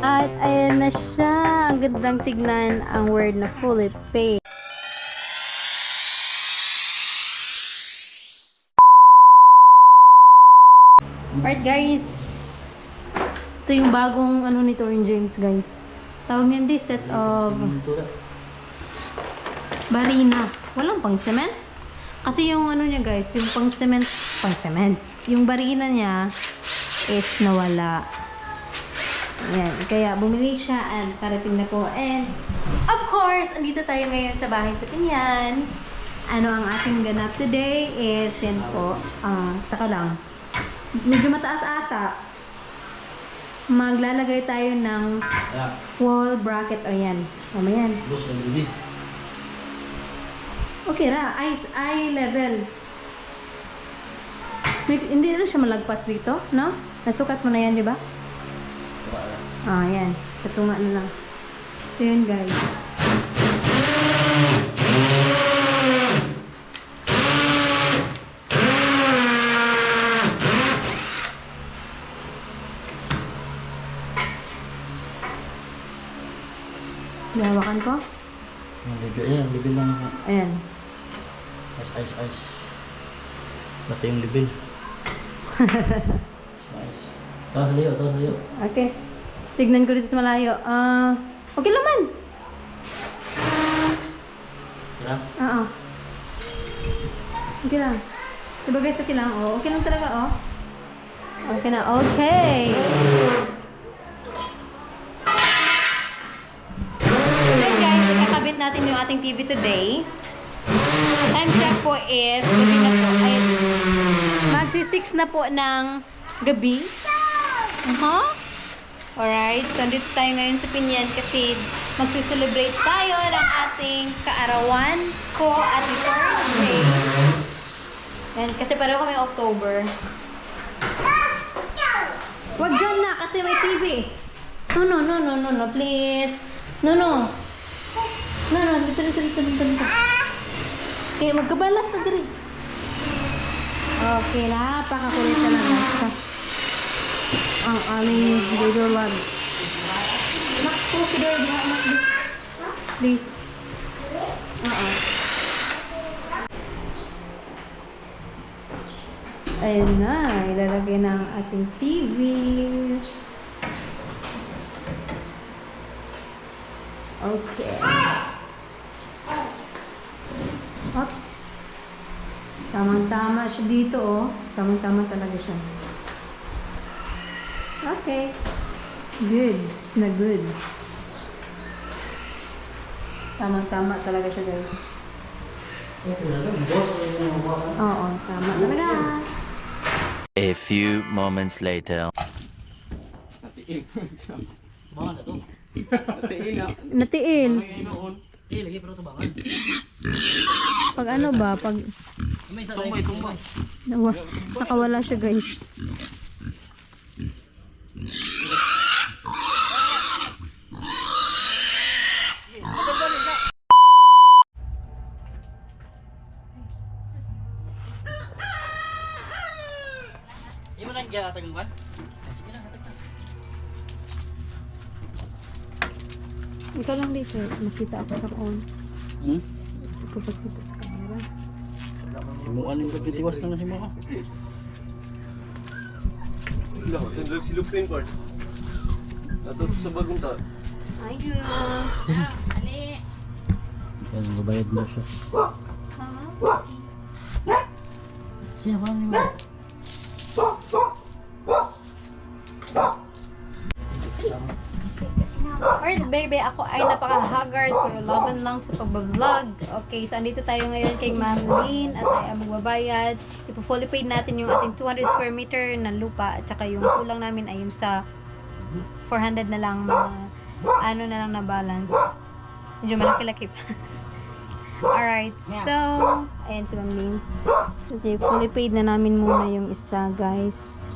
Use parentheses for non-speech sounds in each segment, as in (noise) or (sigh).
At ayan na siya. Ang gandang tignan ang word na fully paid. Alright guys. Ito yung bagong ano ni Torin James guys. Tawag niyan di set of barina. Walang pang cement. Kasi yung ano niya guys, yung pang cement, pang cement. Yung barina niya is nawala. Ayan. Kaya bumili siya and parating na po. And of course, andito tayo ngayon sa bahay sa Pinyan. Ano ang ating ganap today is yan po. Ah, taka lang. Medyo mataas ata. Maglalagay tayo ng wall bracket. O yan. Mamaya yan. Okay ra, eye, eye level. Hindi rin siya malagpas dito, no? Nasukat mo na yan, di ba? Ah, yan. Katunga na lang. So, yun guys. Hawakan ko? Bibi, ayan, bibi lang. Ayan. Ice, ice, ice. Bata yung libil. Nice. Tawa sa liyo, tawa sa liyo. Okay. Tignan ko dito sa malayo. Ah, okay lang man. Tira? Oo. Okay lang. Diba guys, okay lang. Oh, okay lang talaga, oh. Okay na. Okay. Okay guys, kakabit natin yung ating TV today. Time check po is, gabi na po. Ay, 6 na po ng gabi. Uh-huh. Alright, so dito tayo ngayon sa Pinyan kasi magsi-celebrate tayo ng ating kaarawan ko at Shay. Yan, kasi pareho kami October. Wag dyan na kasi may TV. No, no, no, no, no, no, please. No, no. No, no, dito, dito, dito, dito, dito. Okay, magkabalas na diri. Okay, napakakulit na lang. Basta ang aming baby love. Nak, close the door. Nak, nak, nak. Please. Oo. Ayun na, ilalagay na ang ating TV. Okay. Oops. Tamang-tama siya dito, oh. Tamang-tama talaga siya. Okay. Goods na goods. Tamang-tama talaga siya, guys. Oo, tama talaga. A few moments later. Natiil. Eh, lagi pero ito bangan. Pag ano ba? Pag tumbay, tumbay. nawa, nakawala siya, guys. Iya mo nang gyara sa gangwan? Sige na, hatag na. Ikaw lang dito. Makita ako sa phone. Hmm? Ikaw pagkita sa camera. Himuan yung pagkitiwas na mga. No, tundog si Lupin Court. Ato sa bagong taon. Ayun. Ali. Yan, babayad mo siya. Siya, paano mo? Alright, baby, ako ay napaka-haggard pero laban lang sa pag-vlog. Okay, so andito tayo ngayon kay Marlene at ay magbabayad. Ipo-fully paid natin yung ating 200 square meter na lupa at saka yung kulang namin ay yung sa 400 na lang mga ano na lang na balance. Medyo malaki-laki pa. (laughs) Alright, so, ayan si Marlene. So, fully paid na namin muna yung isa, guys.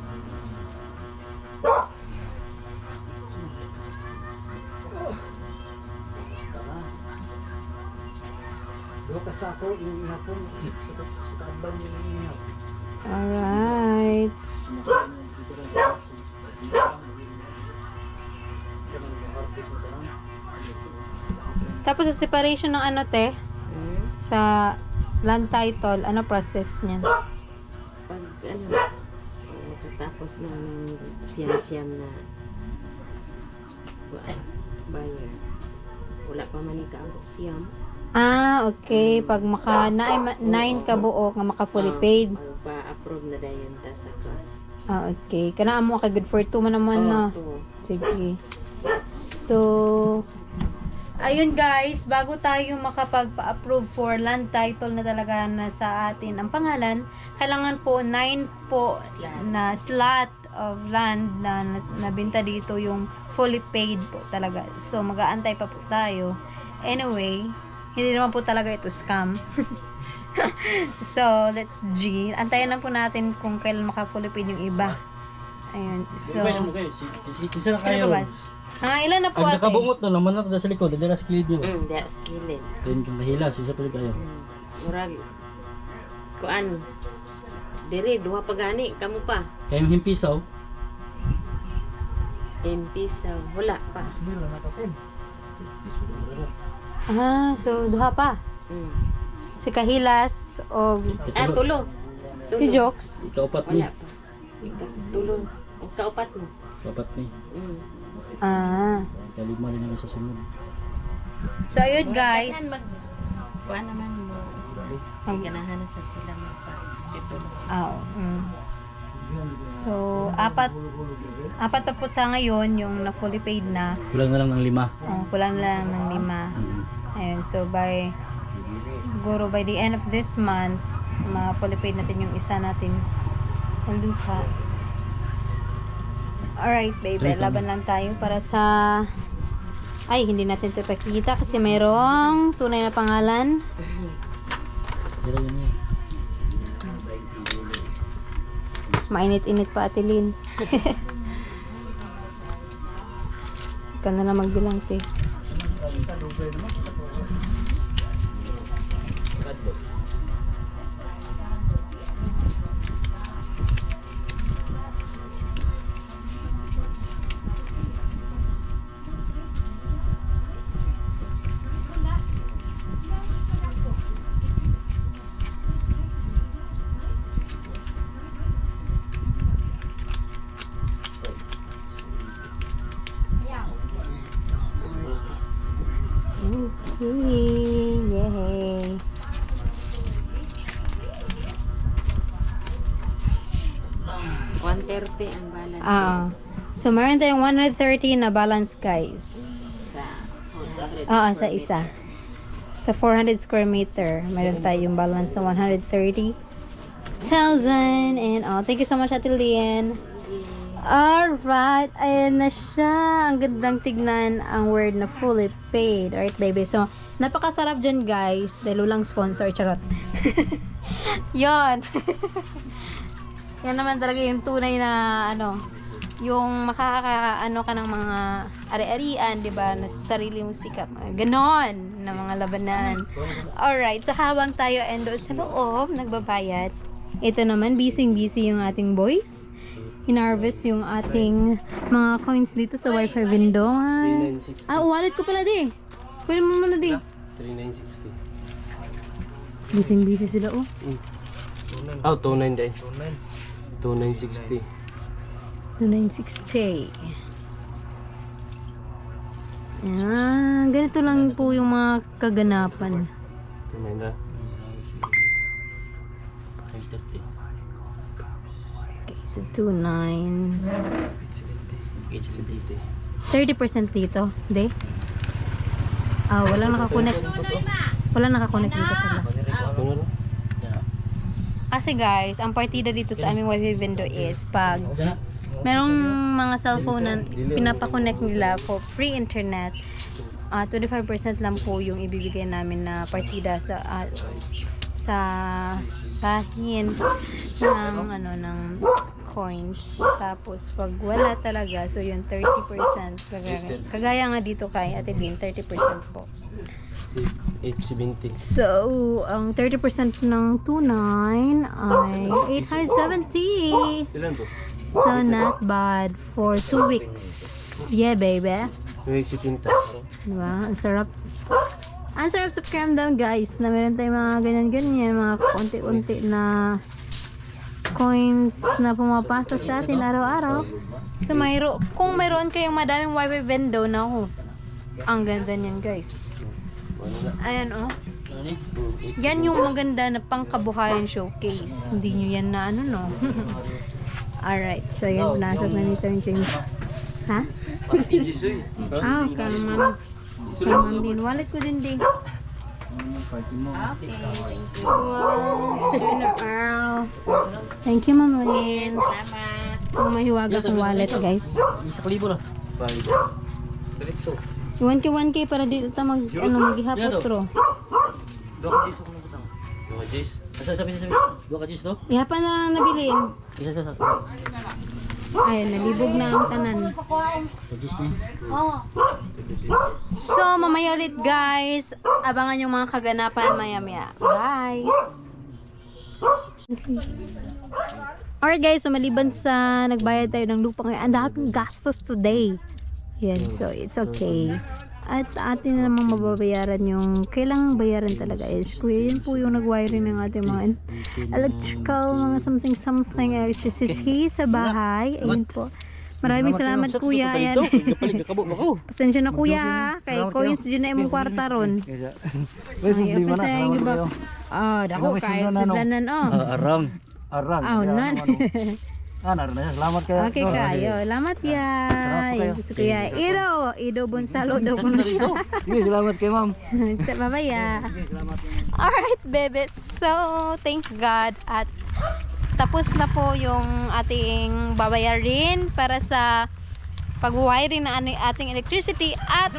Tapos sa separation ng ano te, Hmm? sa land title, ano process niyan? Pag ano, tapos na ng siyam-siyam na buyer. Wala pa man ikaabot siyam. Ah, okay. Pag maka na, nine ka buo nga maka fully Ah, paid. Magpa-approve na dayon ta sa ka. Ah, okay. Kana mo ka good for two man naman na. Oo, Sige. So, ayun guys, bago tayo makapagpa-approve for land title na talaga na sa atin ang pangalan, kailangan po 9 po Slot. na slot of land na na- nabinta dito yung fully paid po talaga. So, mag-aantay pa po tayo. Anyway, hindi naman po talaga ito scam. (laughs) so, let's G. Antayin lang po natin kung kailan maka-fully paid yung iba. Ayun. So, Ibay naman kayo. Si, si, si, isa na kayo. ba? Ah, ilan na po Ang ate? nakabungot na naman na sa likod. Hindi na sa kilid yun. Mm, that's skilled. Then kung nahilas, isa pa rin kayo. Mm. Murag kuan Diri, duha pa gani, kamo pa. Kaya yung himpisaw. Impisa, wala pa. Ah, so duha pa. Mm. Si Kahilas o Ah, tulo. si Jokes. Ikaupat ni. Wala pa. Ika, tulo. O kaupat mo. Kaupat ni. Mm. Ah. Kalima rin naman sa sunod. So ayun guys. Kuan naman mo. Ang ganahan na sad sila magpa. Dito. Ah, mm. So, apat apat pa po sa ngayon yung na fully paid na. Kulang na lang ng lima. Oh, kulang na lang ng lima. Mm. Ayun, so by siguro by the end of this month, ma-fully paid natin yung isa natin na lupa. Alright, baby. Laban lang tayo para sa... Ay, hindi natin ito pakikita kasi mayroong tunay na pangalan. Mainit-init pa, Ate Lynn. (laughs) Ikaw na lang magbilang, te. Yay. One thirty ang balance. Ah. So, meron tayong 130 na balance, guys. Sa 400. Oo, sa isa. Sa 400 square meter, meron tayong balance na 130,000. And, oh, thank you so much, Ate Lian. Alright, ayan na siya. Ang gandang tignan ang word na fully paid. Alright, baby. So, napakasarap dyan, guys. Dahil walang sponsor. Charot. (laughs) Yon. (laughs) Yan naman talaga yung tunay na, ano, yung makaka, ano ka ng mga ari-arian, di ba, na sarili mong sikap. Ganon, na mga labanan. Alright, so habang tayo endo sa loob, nagbabayad, ito naman, busy-busy yung ating boys. Hinarvest yung ating mga coins dito sa wifi window. Ay. 3960. Ah, wallet ko pala di. Kunin mo muna di. 3960. Busy-busy sila, oh. Oh, 29 din. 2960. 2960. Ah, ganito lang po yung mga kaganapan. 29 na. Times 30. Okay, so 29. 870. 30% dito, di? Ah, walang nakakonect. Walang nakakonect dito pala. Kasi guys, ang partida dito sa aming wifi window is pag merong mga cellphone na pinapakonect nila for free internet, ah 25% lang po yung ibibigay namin na partida sa ah, sa bahin ng ano ng coins. Tapos pag wala talaga, so yung 30% kagaya, kagaya nga dito kay Ate Lynn, 30% po. Si 870. So, ang 30% ng 29 ay 870. Ilan po? So, not bad for two weeks. Yeah, baby. May 70. Diba? Ang sarap. Ang sarap sa pakiramdam guys na meron tayong mga ganyan-ganyan, mga konti-unti na coins na pumapasok sa atin araw-araw. So mayro, kung mayroon kayong madaming wifi vendo na ako. Ang ganda niyan guys. Ayan oh. Yan yung maganda na pangkabuhayan showcase. Hindi nyo yan na ano no. (laughs) Alright, so yan, nasok na nito yung James. Ha? Ah, kaman. Kaman din. Wallet ko din din. Party mo. Okay, thank you. Wow, Sir Earl. Thank you, Ma'am Lynn. Salamat. Kung mahiwag akong wallet, guys. Isa kalibo na. Bye. Diretso. 1K, 1K para dito ta mag, ano, maghihapot ro. Dua ka jis ako nabutang. Yung Jis. Asa sabi sabi. Dua ka jis no? Ihapan na lang nabilin. Isa sa sa. Ayun, nalibog na ang tanan. So, mamaya ulit, guys. Abangan yung mga kaganapan maya-maya. Bye! Alright guys, so maliban sa nagbayad tayo ng lupa ngayon, ang daming gastos today. Yan, so it's okay. At atin na namang mababayaran yung kailangang bayaran talaga is kuya yun po yung nag-wiring ng ating mga electrical, mga something something electricity sa bahay. Ayun po. Maraming salamat kuya. Ayan. Pasensya na kuya ha. Kay coins dyan na imong kwarta ron. Ay, open sa yung box. Ah, dako kahit sudlanan oh. Arang. Arang. Oh, nan. (laughs) Ah, naroon na. Salamat kayo. Okay kayo. Salamat ya. Yung gusto ko ya. Iro, Ido Bonsalo daw ko na siya. Sige, salamat kay ma'am. (laughs) Bye-bye ya. Alright, bebe. So, thank God at tapos na po yung ating babayarin para sa pag-wiring ng ating- electricity at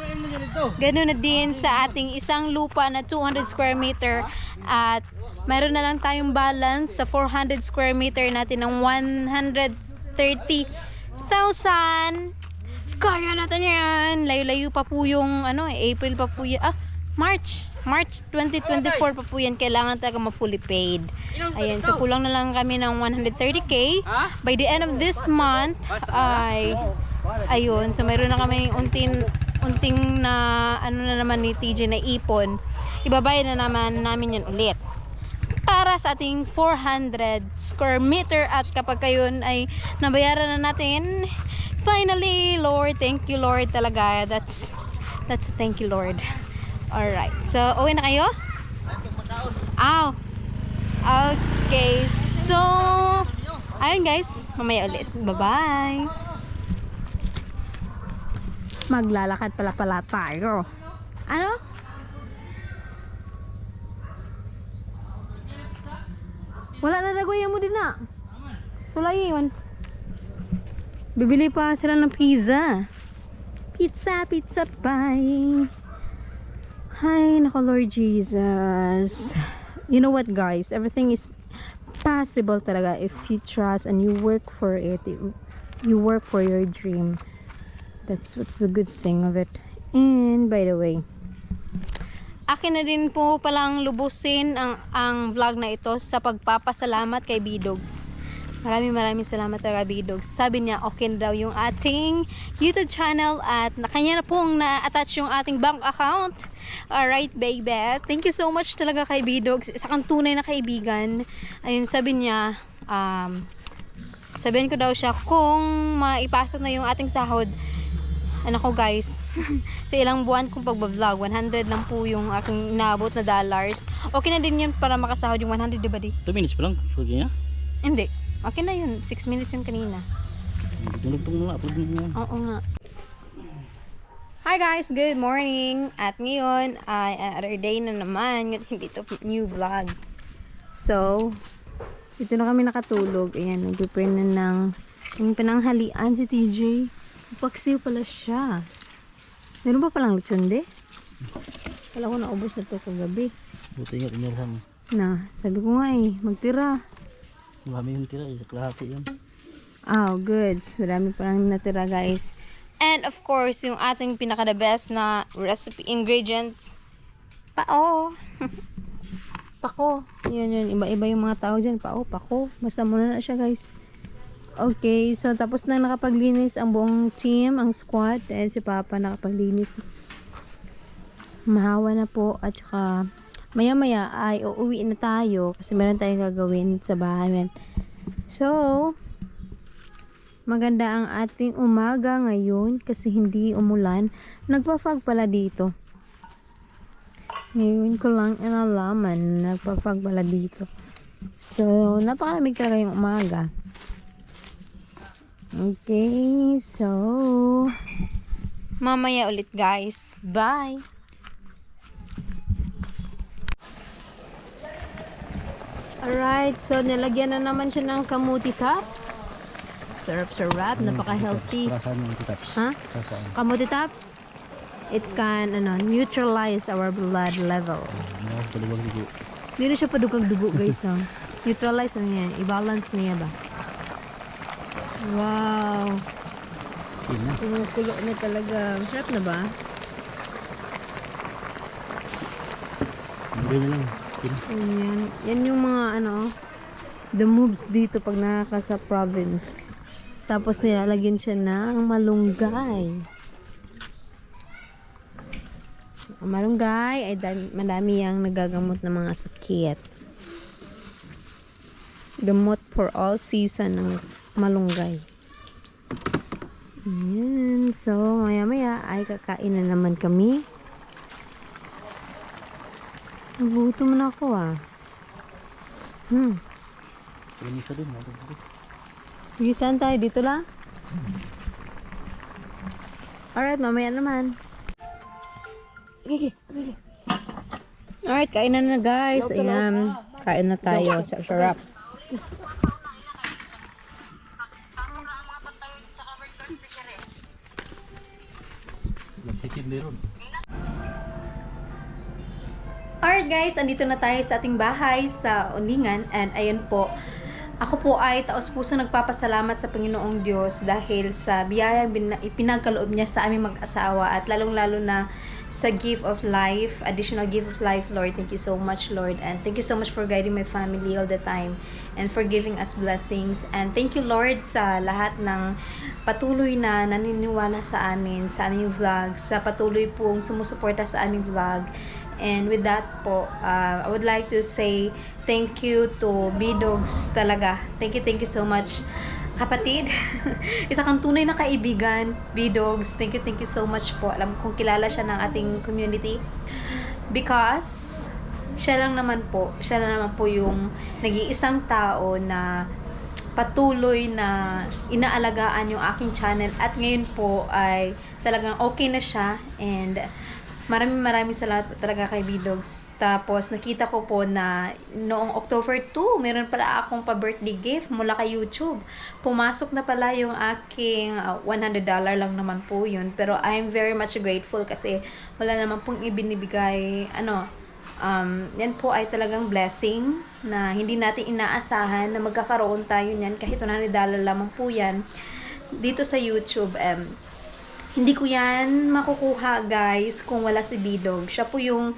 Ganun na din sa ating isang lupa na 200 square meter at mayroon na lang tayong balance sa 400 square meter natin ng 130,000. Kaya natin yan. Layo-layo pa po yung ano, eh, April pa po yan. Ah, March. March 2024 pa po yan. Kailangan talaga ma-fully paid. Ayan, so kulang na lang kami ng 130k. By the end of this month, ay ayun, so mayroon na kami unting unting na ano na naman ni TJ na ipon. Ibabayad na naman namin yan ulit para sa ating 400 square meter. At kapag kayon ay nabayaran na natin finally Lord thank you Lord talaga. That's that's a thank you Lord. Alright so uwi na kayo? Ow. okay so ayun guys. Mamaya ulit. Bye bye maglalakad pala pala tayo. Ano Wala na dagoy mo din na. Sulay yun. Bibili pa sila ng pizza. Pizza, pizza pie. Hi, nako Lord Jesus. You know what guys, everything is possible talaga if you trust and you work for it. You work for your dream. That's what's the good thing of it. And by the way, akin na din po palang lubusin ang, ang vlog na ito sa pagpapasalamat kay Bidogs. Maraming maraming salamat talaga Bidogs. Sabi niya okay na daw yung ating YouTube channel at na kanya na pong na-attach yung ating bank account. Alright baby. Thank you so much talaga kay Bidogs. Isa kang tunay na kaibigan. Ayun sabi niya um, sabihin ko daw siya kung maipasok na yung ating sahod ano ko guys, (laughs) sa ilang buwan kong pagbablog, 100 lang po yung aking naabot na dollars. Okay na din yun para makasahod yung 100, di ba di? 2 minutes pa lang. Nga. Hindi. Okay na yun. 6 minutes yung kanina. Tulog-tulog na. Upload yan. Oo nga. Hi guys, good morning. At ngayon ay another day na naman. Hindi to new vlog. So, dito na kami nakatulog. Ayan, nag-prepare na ng yung pinanghalian si TJ. Paksiw pala siya. Meron pa palang lechonde? Wala ko naubos na to kagabi. Buti nga inirhan. Na, sabi ko nga eh, magtira. Marami yung tira. Isa kalahati yan. Oh, good. Marami pa lang natira, guys. And of course, yung ating pinaka the best na recipe ingredients. Pao. (laughs) pako. Yun yun. Iba-iba yung mga tao dyan. Pao, pako. Basta muna na siya, guys. Okay, so tapos na nakapaglinis ang buong team, ang squad. And si Papa nakapaglinis. mahawa na po at saka maya maya ay uuwi na tayo kasi meron tayong gagawin sa bahay. men. So, maganda ang ating umaga ngayon kasi hindi umulan. Nagpa-fog pala dito. Ngayon ko lang inalaman na nagpa-fog pala dito. So, napakalamig talaga yung umaga. Okay, so mamaya ulit guys. Bye! Alright, so nilagyan na naman siya ng kamuti tops. Sarap-sarap, napaka-healthy. Perasaan yung titaps. Ha? Kamuti tops, it can ano, neutralize our blood level. Dugo. Hindi na siya padugang dugo guys. ha? Neutralize na yan. I-balance niya ba? Wow. Kumukulo na talaga. Sarap na ba? Hindi na lang. Yan. Yan yung mga ano, the moves dito pag nakaka sa province. Tapos nilalagyan siya ng malunggay. Ang malunggay ay dami, madami yang nagagamot ng mga sakit. Gamot for all season ng malunggay. Ayan. So, maya maya ay kakain na naman kami. Nagutom na ako ah. Hmm. Yun isa din. Sige, saan tayo? Dito lang? Alright, mamaya naman. Okay, okay. Alright, kain na na guys. Ayan, kain na tayo. Sarap, din ron. Alright guys, andito na tayo sa ating bahay sa Uningan and ayun po, ako po ay taos puso nagpapasalamat sa Panginoong Diyos dahil sa biyayang bin- ipinagkaloob niya sa aming mag-asawa at lalong-lalo na sa gift of life, additional gift of life, Lord. Thank you so much, Lord. And thank you so much for guiding my family all the time and for giving us blessings. And thank you, Lord, sa lahat ng patuloy na naniniwala sa amin, sa aming vlog, sa patuloy pong sumusuporta sa aming vlog. And with that po, uh, I would like to say thank you to B-Dogs talaga. Thank you, thank you so much. Kapatid, (laughs) isa kang tunay na kaibigan, B-Dogs. Thank you, thank you so much po. Alam kong kilala siya ng ating community. Because, siya lang naman po, siya lang naman po yung nag-iisang tao na patuloy na inaalagaan yung aking channel at ngayon po ay talagang okay na siya and maraming maraming salamat talaga kay B-Dogs. Tapos nakita ko po na noong October 2, meron pala akong pa-birthday gift mula kay YouTube. Pumasok na pala yung aking uh, $100 lang naman po yun. Pero I'm very much grateful kasi wala naman pong ibinibigay, ano, um, yan po ay talagang blessing na hindi natin inaasahan na magkakaroon tayo niyan kahit $100 lamang po yan dito sa YouTube. Um, hindi ko yan makukuha guys kung wala si Bidog. Siya po yung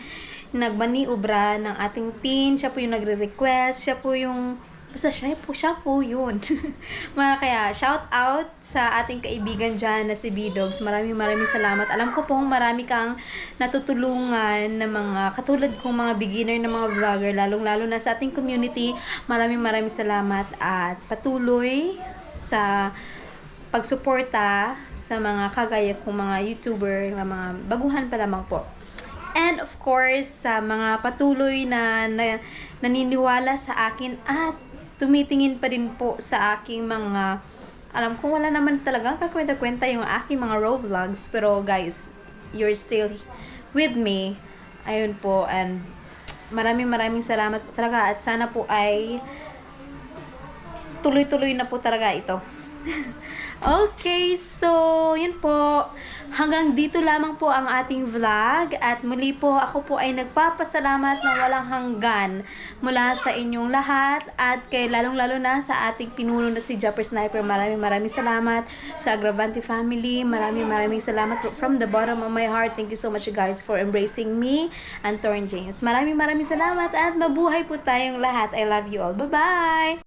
nagmaniubra ng ating pin. Siya po yung nagre-request. Siya po yung Basta siya po, siya po yun. (laughs) Mga kaya, shout out sa ating kaibigan dyan na si B-Dogs. Maraming maraming salamat. Alam ko pong marami kang natutulungan na mga katulad kong mga beginner na mga vlogger, lalong-lalo na sa ating community. Maraming maraming salamat at patuloy sa pagsuporta sa mga kagaya kong mga YouTuber, na mga baguhan pa lamang po. And of course, sa mga patuloy na, na naniniwala sa akin at tumitingin pa din po sa aking mga alam ko wala naman talaga kakwenta-kwenta yung aking mga road vlogs pero guys you're still with me ayun po and maraming maraming salamat po talaga at sana po ay tuloy-tuloy na po talaga ito (laughs) Okay, so yun po. Hanggang dito lamang po ang ating vlog at muli po ako po ay nagpapasalamat ng walang hanggan mula sa inyong lahat at kay lalong-lalo na sa ating pinuno na si Jumper Sniper. Maraming maraming salamat sa Agravante family. Maraming maraming salamat from the bottom of my heart. Thank you so much guys for embracing me and Torn James. Maraming maraming salamat at mabuhay po tayong lahat. I love you all. Bye-bye!